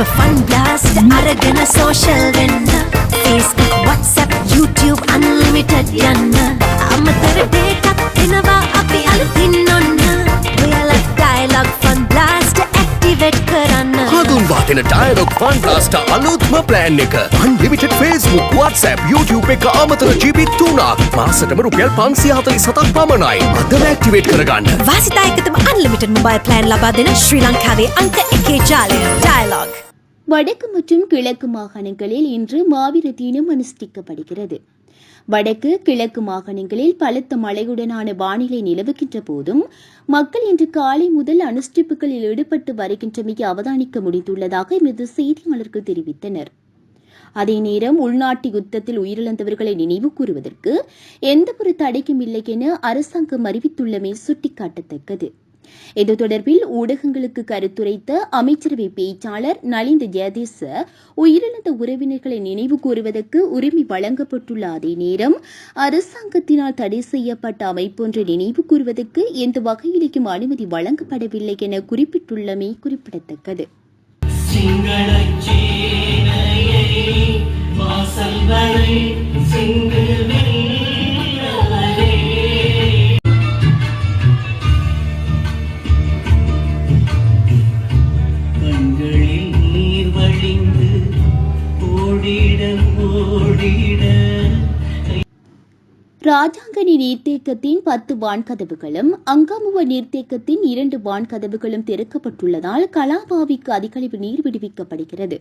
ඔබ fun blast අරගෙන social වෙන්න Facebook WhatsApp YouTube unlimited යන්න අමතර දෙකක් එනවා අපි අලුතින් ඔන්න ඔයාලා ඩයලොග් ෆන් බ්ලාස්ට් ඇක්ටිවේට් කරන්න හඳුන්වාගෙන ඩයලොග් ෆන් බ්ලාස්ට් අලුත්ම ප්ලෑන් එක. Unlimited Facebook WhatsApp YouTube එක අමතර GB 3ක් මාසටම රුපියල් 547ක් පමණයි. අද ඇක්ටිවේට් කරගන්න. වාසිතා එකතම unlimited mobile plan ලබා දෙන ශ්‍රී ලංකාවේ අන්ත එකේ ජාලය. ඩයලොග් வடக்கு மற்றும் கிழக்கு மாகாணங்களில் இன்று மாவீர தினம் அனுஷ்டிக்கப்படுகிறது. வடக்கு கிழக்கு மாகாணங்களில் பலத்த மழையுடனான வானிலை நிலவுகின்ற போதும் மக்கள் இன்று காலை முதல் அனுஷ்டிப்புகளில் ஈடுபட்டு வருகின்றமை அவதானிக்க முடிந்துள்ளதாக எமது செய்தியாளர்கள் தெரிவித்தனர். அதே நேரம் உள்நாட்டு யுத்தத்தில் உயிரிழந்தவர்களை நினைவு கூறுவதற்கு எந்தவொரு தடைக்கும் இல்லை என அரசாங்கம் அறிவித்துள்ளமை சுட்டிக்காட்டத்தக்கது. இது தொடர்பில் ஊடகங்களுக்கு கருத்துரைத்த அமைச்சரவை பேச்சாளர் நலிந்த ஜெயதேச உயிரிழந்த உறவினர்களை நினைவு கூறுவதற்கு உரிமை வழங்கப்பட்டுள்ள அதே நேரம் அரசாங்கத்தினால் தடை செய்யப்பட்ட அமைப்பொன்றை நினைவு கூறுவதற்கு எந்த வகையிலேயும் அனுமதி வழங்கப்படவில்லை என குறிப்பிட்டுள்ளமை குறிப்பிடத்தக்கது. சேனையை வாசல் வரை ராஜாங்கனி நீர்த்தேக்கத்தின் பத்து வான்கதவுகளும் அங்காமுவ நீர்த்தேக்கத்தின் இரண்டு வான்கதவுகளும் திறக்கப்பட்டுள்ளதால் கலாபாவிக்கு அதிகளவு நீர் விடுவிக்கப்படுகிறது.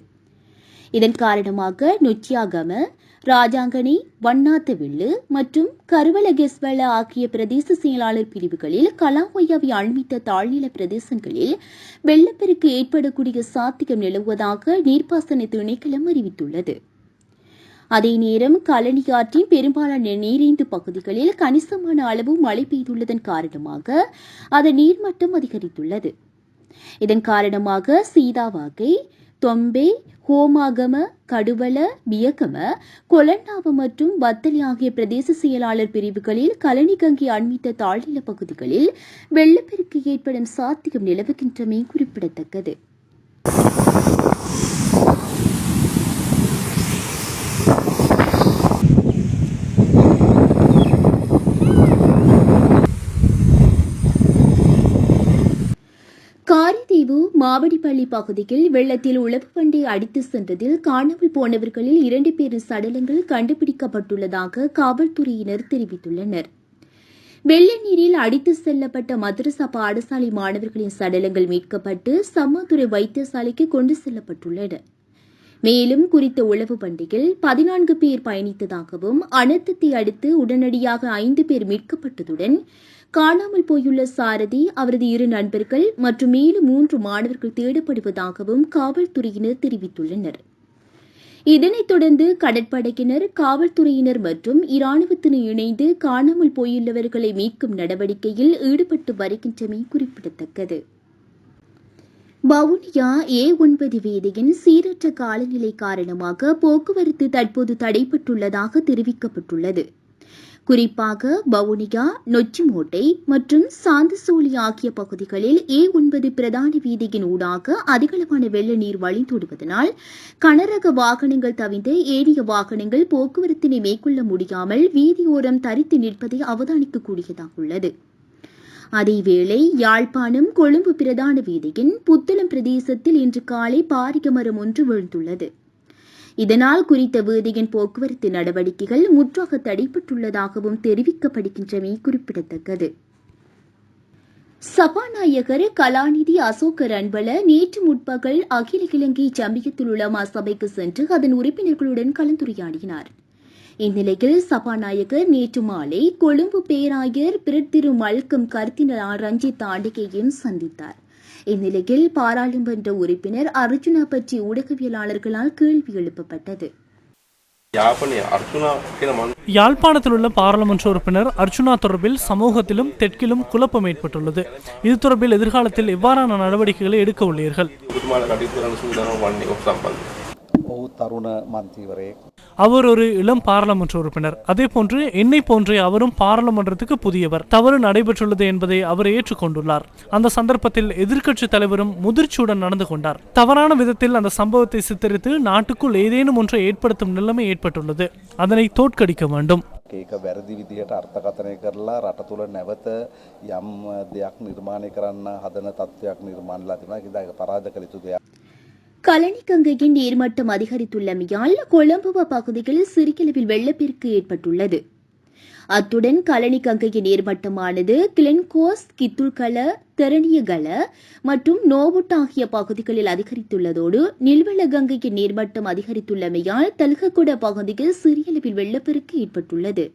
இதன் காரணமாக நொச்சியாகம ராஜாங்கனி வண்ணாத்தவில்லு மற்றும் கருவலகெஸ்வல ஆகிய பிரதேச செயலாளர் பிரிவுகளில் கலாமையாவை அண்மித்த தாழ்நில பிரதேசங்களில் வெள்ளப்பெருக்கு ஏற்படக்கூடிய சாத்தியம் நிலவுவதாக நீர்ப்பாசன திணைக்களம் அறிவித்துள்ளது. அதே நேரம் கழனி பெரும்பாலான நீரேந்து பகுதிகளில் கணிசமான அளவு மழை பெய்துள்ளதன் காரணமாக அதன் நீர்மட்டம் அதிகரித்துள்ளது. இதன் காரணமாக சீதாவாகை தொம்பே ஹோமாகம கடுவல வியக்கம கொலண்டாவ மற்றும் வத்தலி ஆகிய பிரதேச செயலாளர் பிரிவுகளில் கழனி கங்கை அண்மித்த தாழ்நில பகுதிகளில் வெள்ளப்பெருக்கு ஏற்படும் சாத்தியம் நிலவுகின்றமை குறிப்பிடத்தக்கது. காரைதீவு மாவடிப்பள்ளி பகுதியில் வெள்ளத்தில் உழவு வண்டி அடித்து சென்றதில் காணாமல் போனவர்களில் இரண்டு பேரின் சடலங்கள் கண்டுபிடிக்கப்பட்டுள்ளதாக காவல்துறையினர் தெரிவித்துள்ளனர். வெள்ள நீரில் அடித்து செல்லப்பட்ட மதரசா பாடசாலை மாணவர்களின் சடலங்கள் மீட்கப்பட்டு சம்மாதுறை வைத்தியசாலைக்கு கொண்டு செல்லப்பட்டுள்ளன. மேலும் குறித்த உளவு வண்டியில் பதினான்கு பேர் பயணித்ததாகவும் அனர்த்தத்தை அடுத்து உடனடியாக ஐந்து பேர் மீட்கப்பட்டதுடன் காணாமல் போயுள்ள சாரதி அவரது இரு நண்பர்கள் மற்றும் மேலும் மூன்று மாணவர்கள் தேடப்படுவதாகவும் காவல்துறையினர் தெரிவித்துள்ளனர். இதனைத் தொடர்ந்து கடற்படையினர் காவல்துறையினர் மற்றும் இராணுவத்தினர் இணைந்து காணாமல் போயுள்ளவர்களை மீட்கும் நடவடிக்கையில் ஈடுபட்டு வருகின்றமை குறிப்பிடத்தக்கது. வவுனியா ஏ ஒன்பது வீதியின் சீரற்ற காலநிலை காரணமாக போக்குவரத்து தற்போது தடைப்பட்டுள்ளதாக தெரிவிக்கப்பட்டுள்ளது. குறிப்பாக வவுனியா நொச்சிமோட்டை மற்றும் சாந்தசோலி ஆகிய பகுதிகளில் ஏ ஒன்பது பிரதான வீதியின் ஊடாக அதிகளவான வெள்ள நீர் வழிந்தோடுவதனால் கனரக வாகனங்கள் தவிர்த்து ஏரிய வாகனங்கள் போக்குவரத்தினை மேற்கொள்ள முடியாமல் வீதியோரம் தரித்து நிற்பதை அவதானிக்கக்கூடியதாக உள்ளது. அதேவேளை யாழ்ப்பாணம் கொழும்பு பிரதான வீதியின் புத்தளம் பிரதேசத்தில் இன்று காலை பாரிய மரம் ஒன்று விழுந்துள்ளது. இதனால் குறித்த வீதியின் போக்குவரத்து நடவடிக்கைகள் முற்றாக தடைபட்டுள்ளதாகவும் தெரிவிக்கப்படுகின்றமை குறிப்பிடத்தக்கது. சபாநாயகர் கலாநிதி அசோக ரன்பல நேற்று முற்பகல் அகில இலங்கை ஜம்பியத்தில் உள்ள சபைக்கு சென்று அதன் உறுப்பினர்களுடன் கலந்துரையாடினார். இந்நிலையில் சபாநாயகர் நேற்று மாலை கொழும்பு பேராயர் பிரதிரு மல்கம் கருத்தினர் ரஞ்சித் ஆண்டிகையும் சந்தித்தார். இந்நிலையில் பாராளுமன்ற உறுப்பினர் அர்ஜுனா பற்றி ஊடகவியலாளர்களால் கேள்வி எழுப்பப்பட்டது. யாழ்ப்பாணத்தில் உள்ள பாராளுமன்ற உறுப்பினர் அர்ஜுனா தொடர்பில் சமூகத்திலும் தெற்கிலும் குழப்பம் ஏற்பட்டுள்ளது. இது தொடர்பில் எதிர்காலத்தில் எவ்வாறான நடவடிக்கைகளை எடுக்க உள்ளீர்கள்? ඔබතුමාල කටයුතු කරන සූදානම් වන්නේ ඔබ සම්බන්ධ. ඔහු තරුණ මන්ත්‍රීවරයෙක් அவர் ஒரு இளம் பாராளுமன்ற உறுப்பினர் அதே போன்று என்னை போன்றே அவரும் பாராளுமன்றத்துக்கு புதியவர் தவறு நடைபெற்றுள்ளது என்பதை அவர் ஏற்றுக்கொண்டுள்ளார் அந்த சந்தர்ப்பத்தில் எதிர்க்கட்சி தலைவரும் முதிர்ச்சியுடன் நடந்து கொண்டார் தவறான விதத்தில் அந்த சம்பவத்தை சித்தரித்து நாட்டுக்குள் ஏதேனும் ஒன்றை ஏற்படுத்தும் நிலைமை ஏற்பட்டுள்ளது அதனை தோற்கடிக்க வேண்டும் ඒක වැරදි විදිහට අර්ථකථනය කරලා රට තුළ නැවත යම් දෙයක් නිර්මාණය කරන්න හදන තත්ත්වයක් නිර්මාණලා තිබුණා. ඒක ඒක පරාද කළ යුතු දෙයක්. கலனி கங்கையின் நீர்மட்டம் அதிகரித்துள்ளமையால் கொழம்புவ பகுதியில் சிறியளவில் வெள்ளப்பெருக்கு ஏற்பட்டுள்ளது. அத்துடன் கலனி கங்கையின் நீர்மட்டமானது கிளென்கோஸ் கித்துல்கல தெரணியகல மற்றும் நோவுட் ஆகிய பகுதிகளில் அதிகரித்துள்ளதோடு நில்வள கங்கையின் நீர்மட்டம் அதிகரித்துள்ளமையால் தல்ககுட பகுதியில் சிறியளவில் வெள்ளப்பெருக்கு ஏற்பட்டுள்ளது.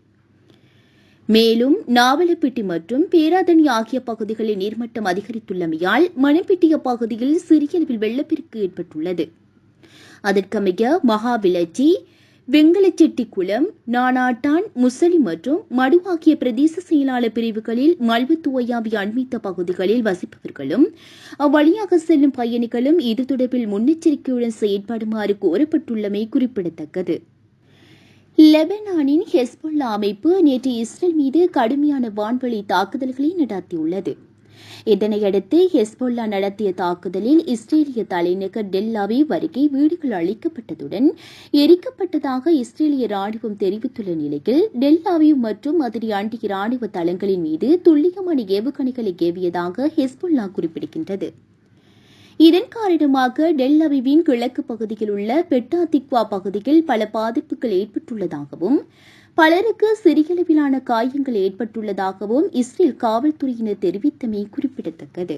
மேலும் நாவலப்பிட்டி மற்றும் பேராதனி ஆகிய பகுதிகளில் நீர்மட்டம் அதிகரித்துள்ளமையால் மணப்பிட்டிய பகுதியில் சிறியளவில் வெள்ளப்பெருக்கு ஏற்பட்டுள்ளது. அதற்கமைய வெங்கலச்செட்டி வெங்கலச்செட்டிக்குளம் நானாட்டான் முசலி மற்றும் மடு ஆகிய பிரதேச செயலாளர் பிரிவுகளில் மல்வத்துவையாவி அண்மித்த பகுதிகளில் வசிப்பவர்களும் அவ்வழியாக செல்லும் பயணிகளும் இது தொடர்பில் முன்னெச்சரிக்கையுடன் செயற்படுமாறு கோரப்பட்டுள்ளமை குறிப்பிடத்தக்கது. லெபனானின் ஹெஸ்புல்லா அமைப்பு நேற்று இஸ்ரேல் மீது கடுமையான வான்வழி தாக்குதல்களை நடத்தியுள்ளது. இதனையடுத்து ஹெஸ்புல்லா நடத்திய தாக்குதலில் இஸ்ரேலிய தலைநகர் டெல்லாவி வருகை வீடுகள் அழிக்கப்பட்டதுடன் எரிக்கப்பட்டதாக இஸ்ரேலிய ராணுவம் தெரிவித்துள்ள நிலையில் டெல்லாவி மற்றும் அதனை அண்டிய ராணுவ தளங்களின் மீது துல்லியமான ஏவுகணைகளை ஏவியதாக ஹெஸ்புல்லா குறிப்பிடுகின்றது. இதன் காரணமாக டெல் அவிவின் கிழக்கு பகுதியில் உள்ள பெட்டாதிக்வா பகுதியில் பல பாதிப்புகள் ஏற்பட்டுள்ளதாகவும் பலருக்கு சிறியளவிலான காயங்கள் ஏற்பட்டுள்ளதாகவும் இஸ்ரேல் காவல்துறையினர் தெரிவித்தமை குறிப்பிடத்தக்கது.